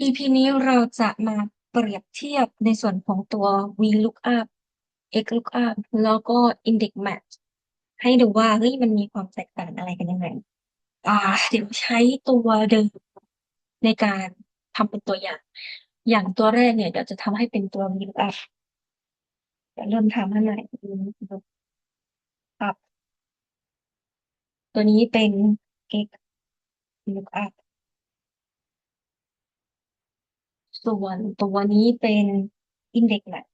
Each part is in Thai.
EP นี้เราจะมาเปรียบเทียบในส่วนของตัว VLOOKUP XLOOKUP แล้วก็ Index Match ให้ดูว่าเฮ้ยมันมีความแตกต่างอะไรกันยังไงอ่าเดี๋ยวใช้ตัวเดิมในการทำเป็นตัวอย่าง อย่างตัวแรกเนี่ยเดี๋ยวจะทำให้เป็นตัว VLOOKUP เดี๋ยวเริ่มทำให้ใหม่ VLOOKUP ตัวนี้เป็น X VLOOKUP ส่วนตัวนี้เป็น Index Match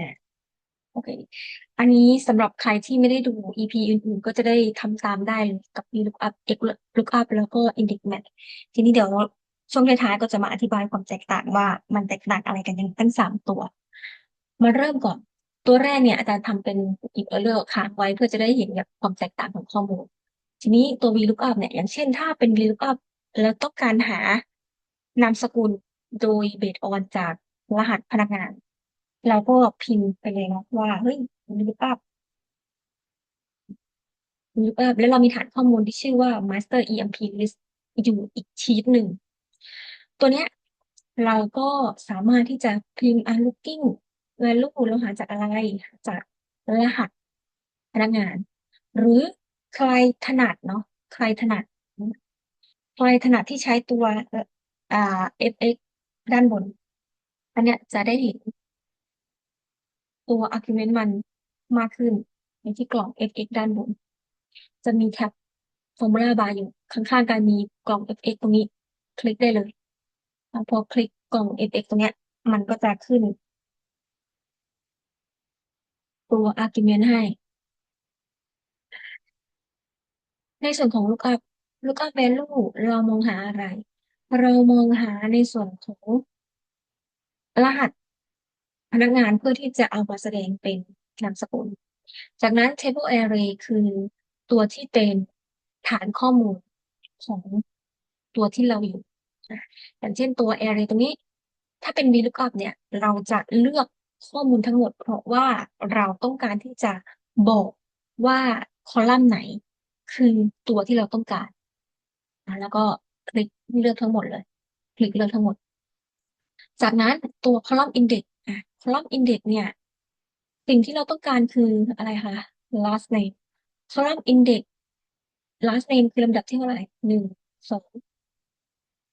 นะโอเค อันนี้สำหรับใครที่ไม่ได้ดู EP อื่นๆ ก็จะได้ทำตามได้กับ VLOOKUP XLOOKUP แล้วก็ Index Match ทีนี้เดี๋ยวช่วงท้ายๆก็จะมาอธิบายความแตกต่างว่ามันแตกต่างอะไรกันยังทั้งสามตัว มาเริ่มก่อน ตัวแรกเนี่ยอาจารย์ทำเป็น if error ค้างไว้เพื่อจะได้เห็นแบบความแตกต่างของข้อมูล ทีนี้ตัว VLOOKUP เนี่ย อย่างเช่นถ้าเป็น VLOOKUP แล้วต้องการหานามสกุลโดย based on จากรหัสพนักงาน เราก็พิมพ์ไปเลยเนาะว่า เฮ้ย VLOOKUP VLOOKUP แล้วเรามีฐานข้อมูลที่ชื่อว่า master emp list อยู่อีกชีตหนึ่ง ตัวเนี้ยเราก็สามารถที่จะพิมพ์ a looking value เราหาจากอะไรจากรหัสพนักงาน หรือ ใครถนัดเนาะใครถนัดใครถนัดที่ใช้ตัวเอ่ออ่า fx ด้านบน อันเนี้ยจะได้เห็น ตัว argument มันมากขึ้นในที่กล่อง fx ด้านบน จะมีแท็บ formula bar อยู่ข้างๆกันมีกล่อง fx ตรงนี้ คลิกได้เลยพอคลิกกล่อง fx ตรงเนี้ย มันก็จะขึ้น ตัว argument ให้ ในส่วนของ lookup lookup value เรามองหาอะไร เรามองหาในส่วนของรหัสพนักงานเพื่อที่จะเอามาแสดงเป็นนามสกุล จากนั้น table array คือตัวที่เป็นฐานข้อมูลของตัวที่เราอยู่อะอย่างเช่นตัว array ตรงนี้ ถ้าเป็น VLOOKUP เนี่ย เราจะเลือกข้อมูลทั้งหมด เพราะว่าเราต้องการที่จะบอกว่าคอลัมน์ไหน คือตัวที่เราต้องการอะแล้วก็คลิกเลือกทั้งหมดเลย คลิกเลือกทั้งหมด จากนั้นตัว column index อะ column index เนี่ยสิ่งที่เราต้องการคืออะไรคะ last name column index last name คือลำดับที่เท่าไหร่หนึ่งสอง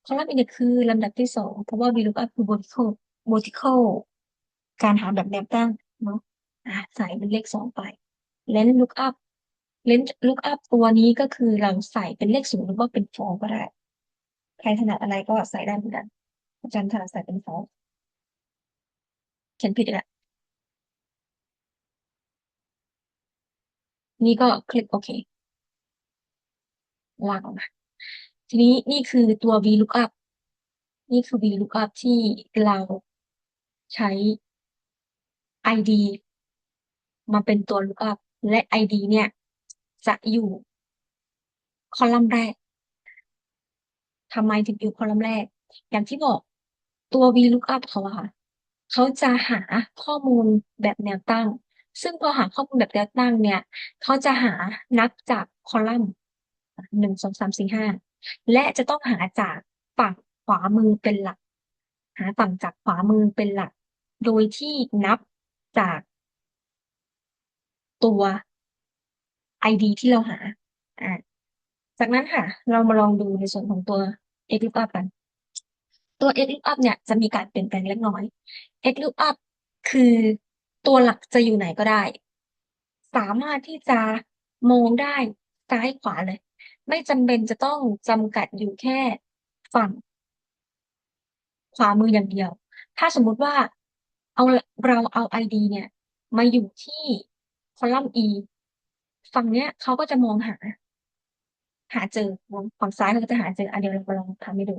column index คือลำดับที่สองเพราะว่า VLOOKUP คือ vertical vertical การหาแบบแนวตั้งเนาะอะใส่เป็นเลขสองไป length lookup length lookup ตัวนี้ก็คือเราใส่เป็นเลขศูนย์หรือว่าเป็นฟองก็ได้ ใครถนัดอะไรก็ใส่ได้เหมือนกันอาจารย์ถนัดใส่เป็นฟองเขียนผิดอีกแล้วนี่ก็คลิกโอเค ลากออกมา ทีนี้นี่คือตัว VLOOKUP นี่คือ VLOOKUP ที่เราใช้ ID มาเป็นตัว lookup และ ID เนี่ย จะอยู่คอลัมน์แรกทำไมถึงอยู่คอลัมน์แรก อย่างที่บอกตัว VLOOKUP เขาอะค่ะเขาจะหาข้อมูลแบบแนวตั้ง ซึ่งพอหาข้อมูลแบบแนวตั้งเนี่ยเขาจะหานับจากคอลัมน์หนึ่งสองสามสี่ห้าและจะต้องหาจากฝั่งขวามือเป็นหลัก หาฝั่งจากขวามือเป็นหลัก โดยที่นับจากตัว ID ที่เราหาอ่าจากนั้นค่ะ เรามาลองดูในส่วนของตัว XLOOKUP กัน ตัว XLOOKUP เนี่ยจะมีการเปลี่ยนแปลงเล็กน้อย XLOOKUP คือตัวหลักจะอยู่ไหนก็ได้ สามารถที่จะมองได้ซ้ายขวาเลย ไม่จำเป็นจะต้องจำกัดอยู่แค่ฝั่ง ขวามืออย่างเดียว ถ้าสมมติว่าเอาเราเอา ID เนี่ย มาอยู่ที่คอลัมน์ E ฝั่งเนี้ยเขาก็จะมองหา หาเจอฝั่งซ้ายเขาก็จะหาเจออะเดี๋ยวเราลองทำให้ดู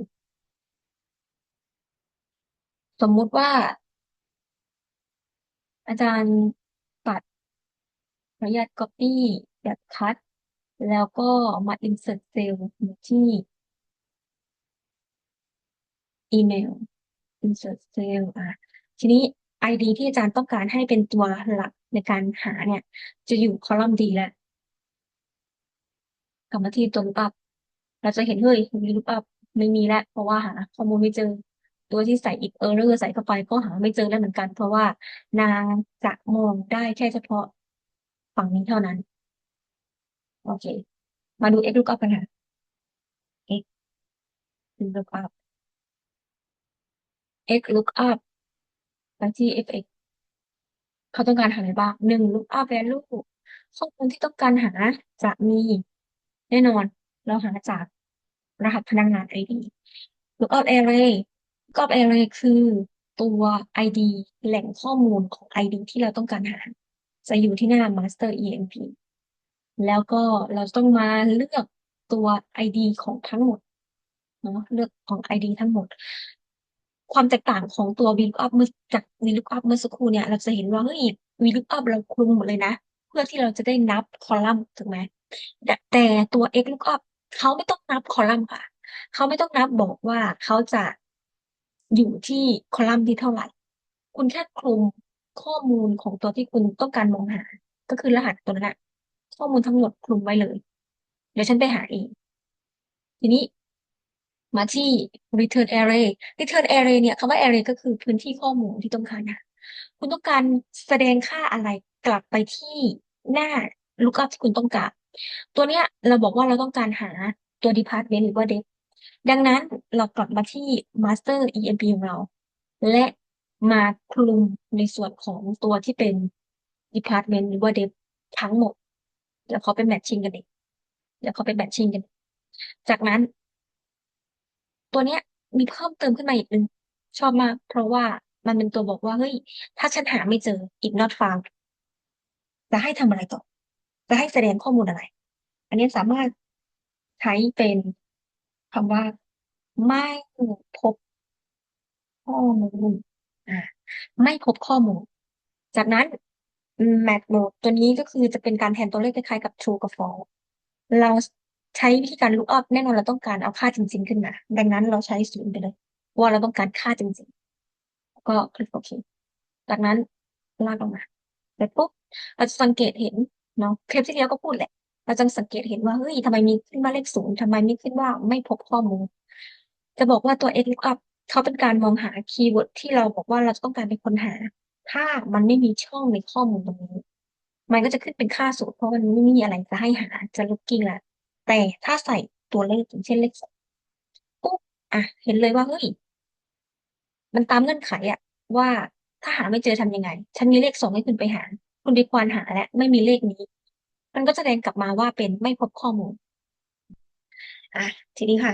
สมมุติว่า อาจารย์ปัดขออนุญาต copy แบบคัดแล้วก็มา insert เซลล์ที่อีเมล insert เซลล์อะทีนี้ ID ที่อาจารย์ต้องการให้เป็นตัวหลักในการหาเนี่ย จะอยู่คอลัมน์ D แล้วกลับมาที่ตัว lookup เราจะเห็นเฮ้ยมี lookup ไม่มีแล้วเพราะว่าหาข้อมูลไม่เจอ ตัวที่ใส่ if error ใส่เข้าไปก็หาไม่เจอแล้วเหมือนกัน เพราะว่านางจะมองได้แค่เฉพาะฝั่งนี้เท่านั้น โอเค มาดู x lookup กันค่ะ x lookup x lookup ไปที่ fx เขาต้องการหาอะไรบ้างหนึ่ง lookup value ข้อมูลที่ต้องการหาจะมีแน่นอน เราหาจากรหัสพนักงาน ID lookup array lookup array คือตัว ID แหล่งข้อมูลของ ID ที่เราต้องการหา จะอยู่ที่หน้า master emp แล้วก็เราต้องมาเลือกตัว ID ของทั้งหมดเนาะเลือกของ ID ทั้งหมด ความแตกต่างของตัว VLOOKUP เมื่อจาก VLOOKUP เมื่อสักครู่เนี่ย เราจะเห็นว่าเฮ้ย VLOOKUP เราคลุมหมดเลยนะ เพื่อที่เราจะได้นับคอลัมน์ถูกไหมแต่ตัว XLOOKUP เขาไม่ต้องนับคอลัมน์ค่ะ เขาไม่ต้องนับบอกว่าเขาจะอยู่ที่คอลัมน์ที่เท่าไหร่ คุณแค่คลุมข้อมูลของตัวที่คุณต้องการมองหา ก็คือรหัสตัวนั้นอะข้อมูลทั้งหมดคลุมไว้เลย เดี๋ยวฉันไปหาเอง ทีนี้ มาที่ return array return array เนี่ยคำว่า array ก็คือพื้นที่ข้อมูลที่ต้องการหาคุณต้องการแสดงค่าอะไรกลับไปที่หน้า lookup ที่คุณต้องการ ตัวเนี้ยเราบอกว่าเราต้องการหาตัว department หรือว่า dep ดังนั้นเรากลับมาที่ master emp ของเรา และมาคลุมในส่วนของตัวที่เป็น department หรือว่า dep ทั้งหมดเดี๋ยวเขาไป matching กันเองเดี๋ยวเขาไป matching กัน จากนั้น ตัวเนี้ยมีเพิ่มเติมขึ้นมาอีกนึง ชอบมาก เพราะว่ามันเป็นตัวบอกว่าเฮ้ย ถ้าฉันหาไม่เจอ if not found จะให้ทำอะไรต่อ จะให้แสดงข้อมูลอะไร อันนี้สามารถใช้เป็นคำว่า ไม่พบข้อมูลอ่าไม่พบข้อมูล จากนั้น match mode ตัวนี้ก็คือจะเป็นการแทนตัวเลขคล้ายๆกับ true กับ false เรา ใช้วิธีการ look up แน่นอนเราต้องการเอาค่าจริง ๆ ขึ้นมา ดังนั้นเราใช้ศูนย์ไปเลย ว่าเราต้องการค่าจริงๆ ก็คลิกโอเค จากนั้นลากลงมาเสร็จปุ๊บเราจะสังเกตเห็นเนาะคลิปที่แล้วก็พูดแหละ เราจะสังเกตเห็นว่าเฮ้ยทำไมมีขึ้นว่าเลขศูนย์ทำไมม่ขึ้นว่าไม่พบข้อมูล จะบอกว่าตัว x lookup เขาเป็นการมองหาคีย์เวิร์ดที่เราบอกว่าเราจะต้องการไปค้นหา ถ้ามันไม่มีช่องในข้อมูลตรงนี้ มันก็จะขึ้นเป็นค่าศูนย์เพราะมันไม่มีอะไรจะให้หาจะ looking ละ แต่ถ้าใส่ตัวเลขอย่างเช่นเลขสองปุ๊บอะเห็นเลยว่าเฮ้ยมันตามเงื่อนไขอะว่าถ้าหาไม่เจอทำยังไง ฉันมีเลขสองให้คุณไปหา คุณไปควานหาและไม่มีเลขนี้ มันก็แสดงกลับมาว่าเป็นไม่พบข้อมูลอะทีนี้ค่ะ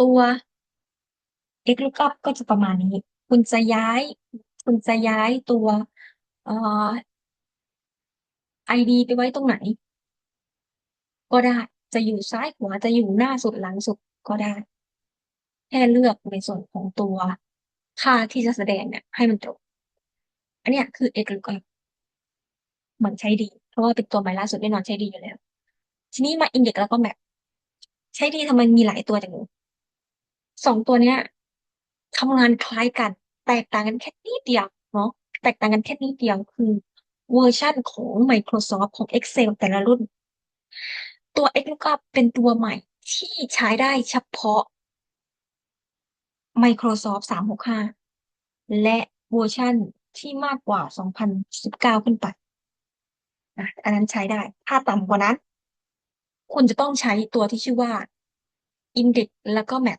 ตัว x lookup ก็จะประมาณนี้ คุณจะย้าย คุณจะย้ายตัวเอ่อ ID ไปไว้ตรงไหน ก็ได้ จะอยู่ซ้ายขวาจะอยู่หน้าสุดหลังสุดก็ได้ แค่เลือกในส่วนของตัวค่าที่จะแสดงเนี่ยให้มันตรง อันนี้คือ x lookup มันใช้ดี เพราะว่าเป็นตัวใหม่ล่าสุดแน่นอนใช้ดีอยู่แล้ว ทีนี้มา index แล้วก็ map ใช้ดีทำไมมีหลายตัวจังสองตัวเนี้ยทำงานคล้ายกัน แตกต่างกันแค่นิดเดียวเนาะแตกต่างกันแค่นิดเดียวคือเวอร์ชันของ Microsoft ของ Excel แต่ละรุ่น ตัว XLOOKUP เป็นตัวใหม่ที่ใช้ได้เฉพาะ Microsoft 365 และเวอร์ชันที่มากกว่า 2019 ขึ้นไปนะอันนั้นใช้ได้ ถ้าต่ำกว่านั้น คุณจะต้องใช้ตัวที่ชื่อว่า Index แล้วก็ Map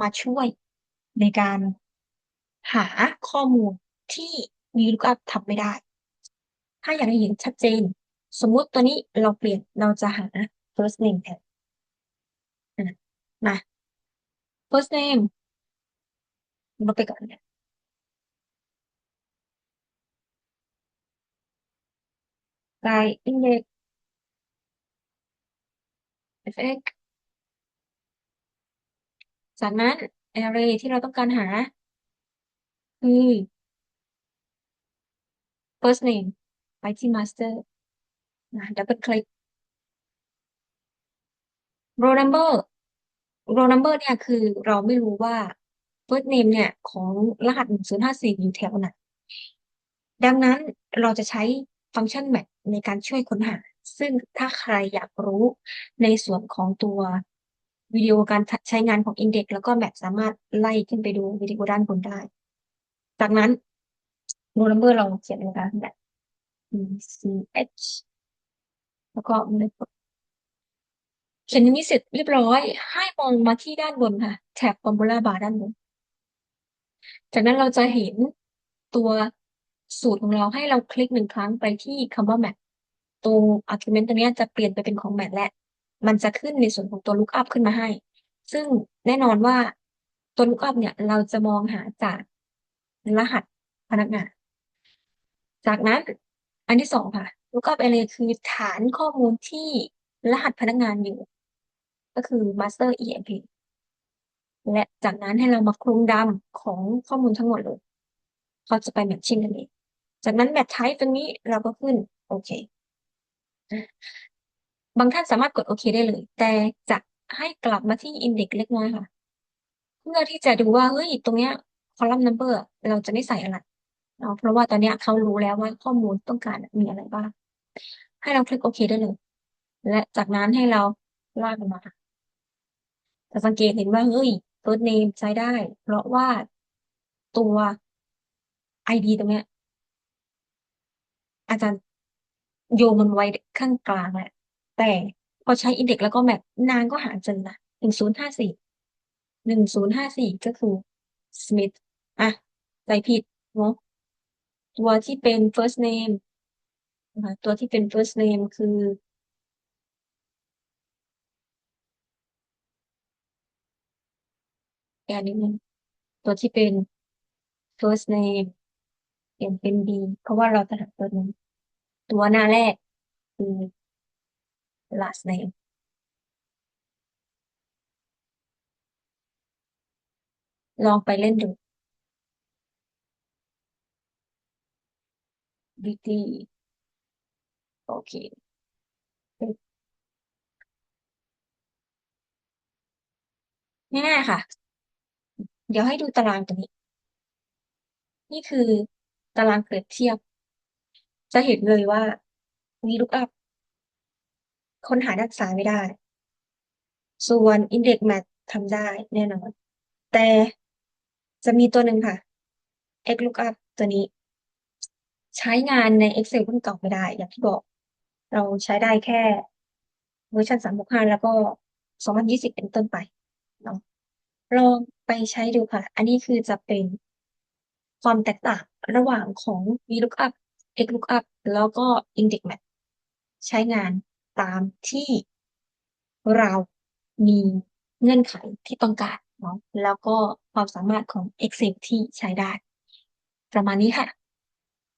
มาช่วยในการหาข้อมูลที่ VLOOKUP ทำไม่ได้ ถ้าอยากให้เห็นชัดเจน สมมุติตัวนี้เราเปลี่ยนเราจะหา first name แทนมา first name ลบไปก่อนเนี่ยใส่ index fx จากนั้น array ที่เราต้องการหา คือ first name ไปที่ master นะ double click row number row number เนี่ยคือเราไม่รู้ว่า first name เนี่ยของรหัสหนึ่งศูนย์ห้าสี่อยู่แถวไหนดังนั้นเราจะใช้ฟังก์ชัน map ในการช่วยค้นหา ซึ่งถ้าใครอยากรู้ในส่วนของตัววิดีโอการใช้งานของ Index แล้วก็ Math สามารถไล่ขึ้นไปดูวิดีโอด้านบนได้ จากนั้น roll number เราเขียนเลยนะคะแบบ ECH แล้วก็ม่ได้กดเขียนอย่างนี้เสร็จเรียบร้อย ให้มองมาที่ด้านบนค่ะแท็บ formula bar ด้านบน จากนั้นเราจะเห็นตัวสูตรของเราให้เราคลิกหนึ่งครั้งไปที่คำว่า map ตัว argument ตัวนี้จะเปลี่ยนไปเป็นของ map และ มันจะขึ้นในส่วนของตัว lookup ขึ้นมาให้ ซึ่งแน่นอนว่าตัว lookup เนี่ยเราจะมองหาจากรหัสพนักงาน จากนั้นอันที่สองค่ะ lookup array คือฐานข้อมูลที่รหัสพนักงานอยู่ ก็คือ master emp และจากนั้นให้เรามาคลุมดำของข้อมูลทั้งหมดเลย เขาจะไปแมทชิ่งกันเองจากนั้นแมทไทป์ตรงนี้เราก็ขึ้นโอเค บางท่านสามารถกดโอเคได้เลย แต่จะให้กลับมาที่อินเด็กซ์เล็กน้อยค่ะ เพื่อที่จะดูว่า เฮ้ย ตรงเนี้ยคอลัมน์นัมเบอร์เราจะไม่ใส่อะไรเนาะเพราะว่าตอนเนี้ยเขารู้แล้วว่าข้อมูลต้องการมีอะไรบ้าง ให้เราคลิกโอเคได้เลย และจากนั้นให้เราลากลงมาจะสังเกตเห็นว่าเฮ้ย first name ใช้ได้ เพราะว่าตัว ID ตรงเนี้ยอาจารย์โยมันไว้ข้างกลางแหละ แต่พอใช้อินเด็กแล้วก็แมปนางก็หาเจอนะหนึ่งศูนย์ห้าสี่หนึ่งศูนย์ห้าสี่ก็คือ Smith อะใจผิดเนาะตัวที่เป็น first name นะคะตัวที่เป็น first name คือ แกนิดนึงตัวที่เป็น first name เปลี่ยนเป็น B เพราะว่าเราจะหาตัวนี้ ตัวหน้าแรกคือ last name ลองไปเล่นดู BT โอเคง่ายๆค่ะ เดี๋ยวให้ดูตารางตัวนี้ นี่คือตารางเปรียบเทียบ จะเห็นเลยว่า VLOOKUP ค้นหาด้านซ้าไม่ได้ ส่วน Index Match ทำได้แน่นอน แต่จะมีตัวหนึ่งค่ะ XLOOKUP ตัวนี้ ใช้งานใน Excel รุ่นเก่าไม่ได้ อย่างที่บอก เราใช้ได้แค่เวอร์ชัน365แล้วก็2020เป็นต้นไปเนาะลองไปใช้ดูค่ะ อันนี้คือจะเป็นความแตกต่างระหว่างของ VLOOKUP XLOOKUP แล้วก็ Index Match ใช้งานตามที่เรามีเงื่อนไขที่ต้องการเนาะแล้วก็ความสามารถของ Excel ที่ใช้ได้ ประมาณนี้ค่ะ